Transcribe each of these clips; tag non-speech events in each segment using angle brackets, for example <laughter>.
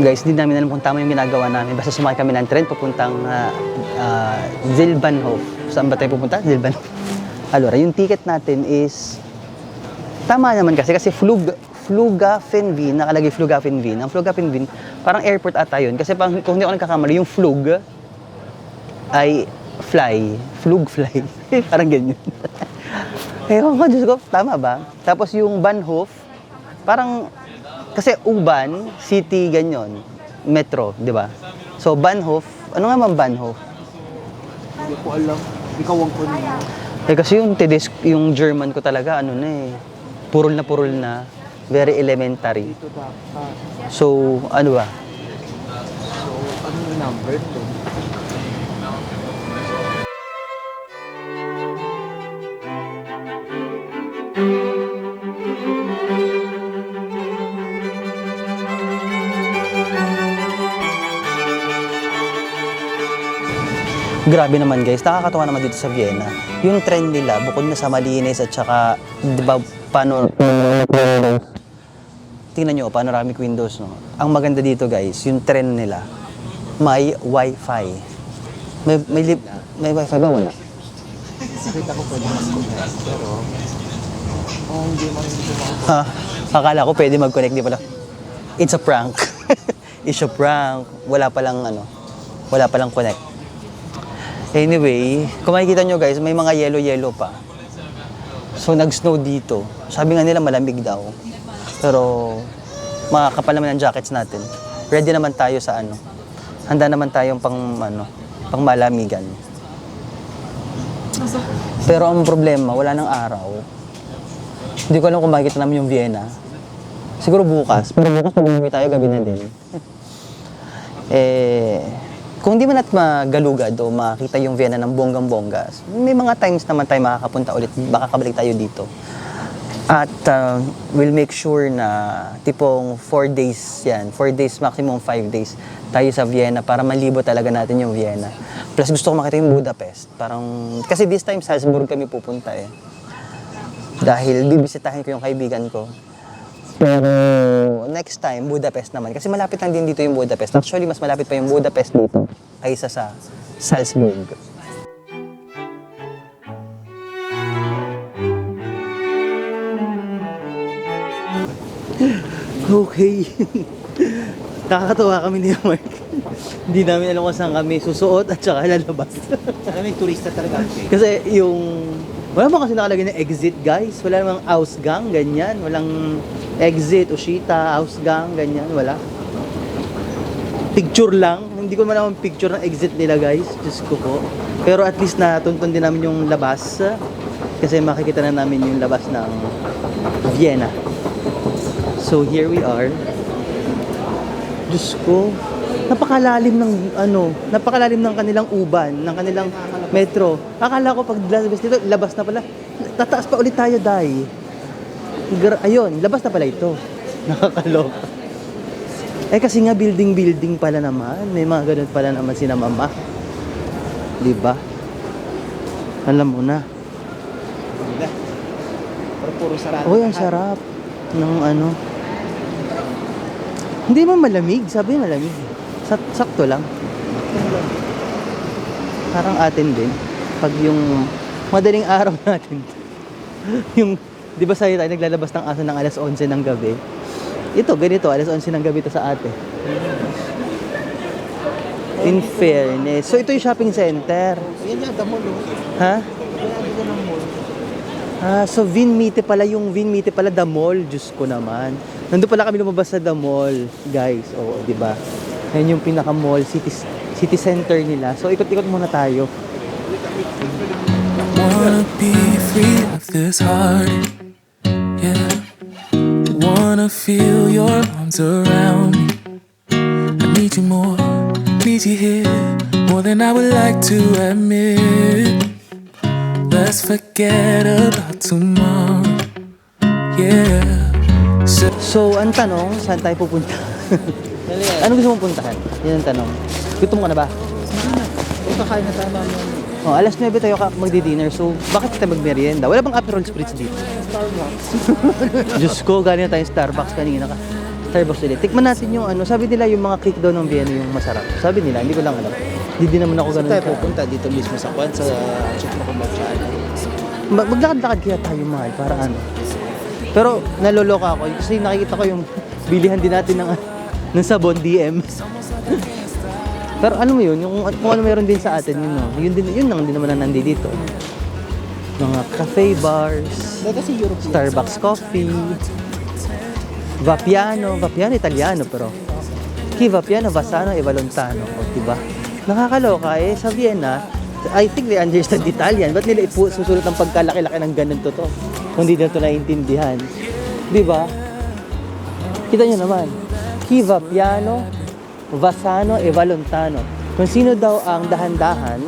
Guys, hindi namin alam kung tama yung ginagawa namin. Basta sumakay kami ng tren papuntang uh, uh, Zilbanhof. Saan ba tayo pupunta? Zilbanhof. Alora, yung ticket natin is tama naman kasi kasi Flug Flughafen nakalagay Flughafen Ang Flughafen parang airport ata yun. Kasi pang, kung hindi ako nagkakamali, yung Flug ay fly. Flug fly. <laughs> parang ganyan. <laughs> Ewan ko, Diyos ko, tama ba? Tapos yung Bahnhof, parang, kasi Uban, city, ganyan, metro, di ba? So, Bahnhof, ano nga man Bahnhof? Hindi ko alam. Ikaw ang ko niya. Eh kasi yung tedes, yung German ko talaga, ano na eh, purol na purol na, very elementary. So, ano ba? So, ano yung number to? Grabe naman guys, nakakatawa naman dito sa Vienna. Yung trend nila, bukod na sa malinis at saka, di ba, paano, tingnan nyo, panoramic windows, no? Ang maganda dito guys, yung trend nila, may wifi. May, may, lib- may wifi ba? Wala. Nakita ko pwede mag-connect. Pero, oh, hindi man Ha? Akala ko pwede mag-connect, di pala. It's a prank. <laughs> It's a prank. Wala palang ano, wala palang connect. Anyway, kung makikita nyo guys, may mga yellow-yellow pa. So, nag-snow dito. Sabi nga nila malamig daw. Pero, makakapal naman ang jackets natin. Ready naman tayo sa ano. Handa naman tayong pang, ano, pang malamigan. Pero ang problema, wala nang araw. Hindi ko alam kung makikita namin yung Vienna. Siguro bukas. Pero bukas pag tayo, gabi na din. <laughs> eh, kung di man natin magalugad o makita yung Vienna ng bonggang-bongga, may mga times naman tayo makakapunta ulit, baka kabalik tayo dito. At uh, we'll make sure na tipong 4 days yan, 4 days, maximum 5 days tayo sa Vienna para malibo talaga natin yung Vienna. Plus gusto ko makita yung Budapest. Parang, kasi this time Salzburg kami pupunta eh. Dahil bibisitahin ko yung kaibigan ko. Pero next time, Budapest naman. Kasi malapit lang din dito yung Budapest. Actually, mas malapit pa yung Budapest dito kaysa sa Salzburg. Okay. <laughs> Nakakatawa kami ni Mark. Hindi namin alam kung saan kami susuot at saka lalabas. Yung turista talaga. Kasi yung... Wala mo kasi nakalagay na exit, guys. Wala namang Ausgang, ganyan. Walang exit, Ushita, Ausgang, ganyan. Wala. Picture lang. Hindi ko naman picture ng exit nila, guys. Diyos ko po. Pero at least natuntun din namin yung labas. Kasi makikita na namin yung labas ng Vienna. So here we are. Diyos ko, napakalalim ng ano, napakalalim ng kanilang uban, ng kanilang metro. Akala ko pag labas dito, labas na pala. Tataas pa ulit tayo, Day. Gra- Ayun, labas na pala ito. <laughs> Nakakaloka. Eh kasi nga building-building pala naman. May mga ganun pala naman sina mama. Di ba? Alam mo na. Pero puro sarado. Uy, ang sarap ng ano. Hindi man malamig, sabi malamig. Sak- sakto lang. Parang atin din. Pag yung madaling araw <laughs> natin. yung, di ba sa'yo tayo naglalabas ng aso ng alas 11 ng gabi? Ito, ganito, alas 11 ng gabi ito sa ate. In fairness. So, ito yung shopping center. Yan yan, damo no. Ha? Mall. Ah, so Vinmite pala yung Vinmite pala the mall. Diyos ko naman. Nandun pala kami lumabas sa the mall, guys. Oo, di ba? Yan yung pinaka mall, city, city center nila. So ikot-ikot muna tayo. Wanna be free of this heart. Wanna feel your arms around me. I need you more, need you here. More than I would like to admit. Let's forget about tomorrow. Yeah. So So, ang tanong, saan tayo pupunta? <laughs> ano gusto mong puntahan? Yan ang tanong. Gutom ka na ba? Kung kakain na tayo namin. Oh, alas 9 tayo ka magdi-dinner. So, bakit tayo magmerienda? Wala bang Aperol Spritz dito? Starbucks. <laughs> Diyos ko, galing na tayong Starbucks kanina ka. Starbucks ulit. Tikman natin yung ano, sabi nila yung mga cake daw ng Vienna yung masarap. Sabi nila, hindi ko lang alam. Hindi din naman ako Saan ganun. tayo ka- pupunta dito mismo sa Kwan, sa Chikma Kumbatsyan? Mag- maglakad-lakad kaya tayo mahal para ano. Pero naloloka ako kasi nakikita ko yung bilihan din natin ng, ng sabon DM. <laughs> Pero ano mo yun, yung kung ano meron din sa atin, yun, no? yun, din, yun lang din naman ang nandi dito. Mga cafe bars. Starbucks coffee, Vapiano, Vapiano Italiano pero Chi Vapiano, Vassano, e Valontano, o, diba? Nakakaloka eh, sa Vienna, I think they understand Italian. Ba't nila ipu susulat ng pagkalaki-laki ng ganun to to? Kung hindi nila ito naiintindihan. Di ba? Kita nyo naman. Chi Vapiano, Vassano, e Valontano. Kung sino daw ang dahan-dahan,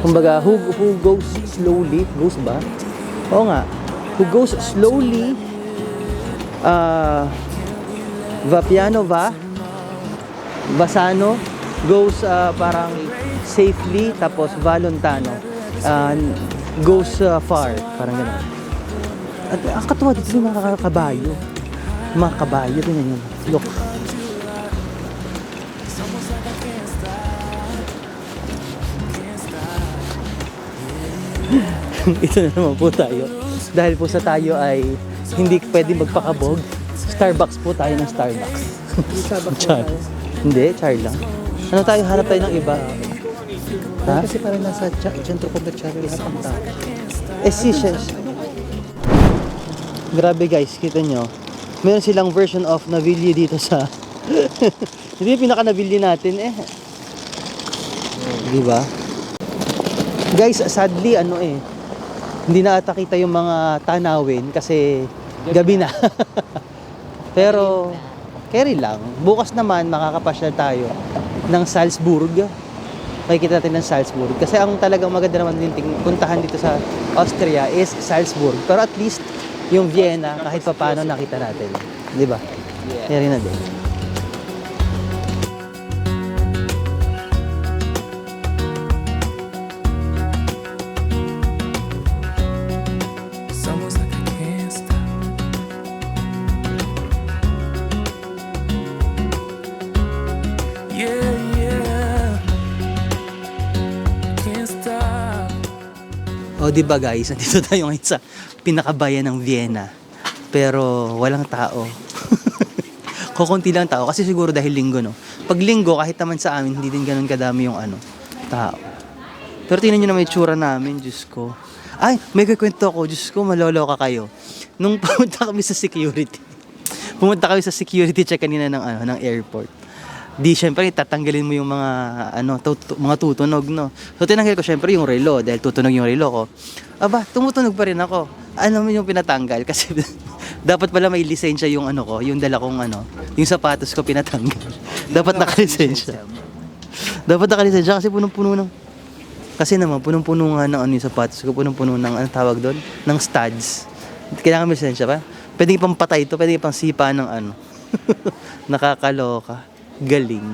kumbaga, who, who goes slowly, goes ba? Oo nga. Who goes slowly, uh, Vapiano va, Vasano goes uh, parang safely, tapos Valontano uh, goes uh, far, parang gano'n. At ang katuwa dito yung mga kabayo. Mga kabayo, tingnan yun. Look. <laughs> Ito na naman po tayo. Dahil po sa tayo ay hindi pwede magpakabog. Starbucks po tayo ng Starbucks. Starbucks <laughs> Char. Hindi, char lang. Ano tayo, hanap tayo ng iba. Ha? Kasi parang nasa Centro Kumbatsyan lahat ng tao. Eh, si. Grabe guys, kita nyo. Meron silang version of Navilli dito sa... <laughs> Hindi yung pinaka-Navilli natin eh. Di ba? Guys, sadly, ano eh, hindi na ata kita yung mga tanawin kasi <laughs> gabi na. Pero, carry lang. Bukas naman, makakapasyal tayo ng Salzburg. Makikita natin ng Salzburg. Kasi ang talagang maganda naman din ting- puntahan dito sa Austria is Salzburg. Pero at least, yung Vienna, kahit pa paano nakita natin. Di ba? Yeah. Yan rin na din. O di ba guys, nandito tayo ngayon sa pinakabayan ng Vienna. Pero walang tao. <laughs> Kukunti lang tao kasi siguro dahil linggo no. Pag linggo kahit naman sa amin hindi din ganun kadami yung ano, tao. Pero tingnan nyo naman yung tsura namin, Diyos ko. Ay, may kikwento ako, Diyos ko, maloloka kayo. Nung <laughs> pumunta kami sa security, pumunta kami sa security check kanina ng, ano, ng airport. Di, syempre, tatanggalin mo yung mga, ano, tut- mga tutunog, no? So, tinanggal ko, syempre, yung relo, dahil tutunog yung relo ko. Aba, tumutunog pa rin ako. Ano mo yung pinatanggal? <laughs> Kasi, dapat pala may lisensya yung ano ko, yung dala kong ano, yung sapatos ko pinatanggal. <laughs> dapat nakalisensya. Dapat nakalisensya kasi punong-puno ng kasi naman, punong-puno nga ng ano yung sapatos ko, punong-puno ng, ano tawag doon? Ng studs. Kailangan may lisensya pa? Pwede pang patay ito, pwede pang sipa ng ano. <laughs> Nakakaloka. Galing.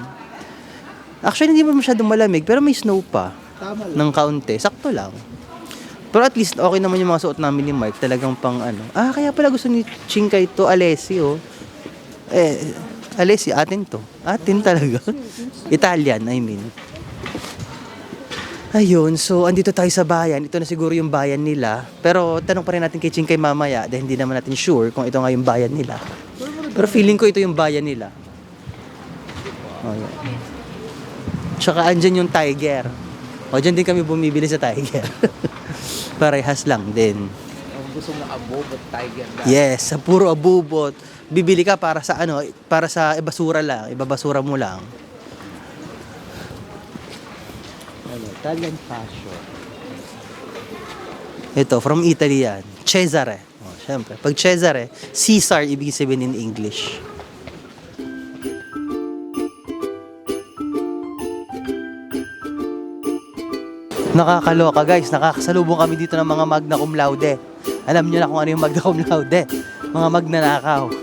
Actually, hindi mo masyadong malamig, pero may snow pa. Tama lang. Ng kaunti. Sakto lang. Pero at least, okay naman yung mga suot namin ni Mark. Talagang pang ano. Ah, kaya pala gusto ni Chinka ito, Alessi, oh. Eh, Alessi, atin to. Atin talaga. <laughs> Italian, I mean. Ayun, so andito tayo sa bayan. Ito na siguro yung bayan nila. Pero tanong pa rin natin kay Chingkay mamaya dahil hindi naman natin sure kung ito nga yung bayan nila. Pero feeling ko ito yung bayan nila. Oh, yun. Tsaka andyan yung tiger. O, dyan din kami bumibili sa tiger. <laughs> Parehas lang din. Ang gusto mo at tiger na. Yes, sa puro abubot. Bibili ka para sa ano, para sa basura lang, ibabasura mo lang. Ano, Italian fashion. Ito, from Italy yan. Cesare. Oh, syempre. Pag Cesare, Caesar, ibig sabihin in English. Nakakaloka guys, nakakasalubong kami dito ng mga magna cum laude. Alam niyo na kung ano yung magna cum laude. Mga magnanakaw.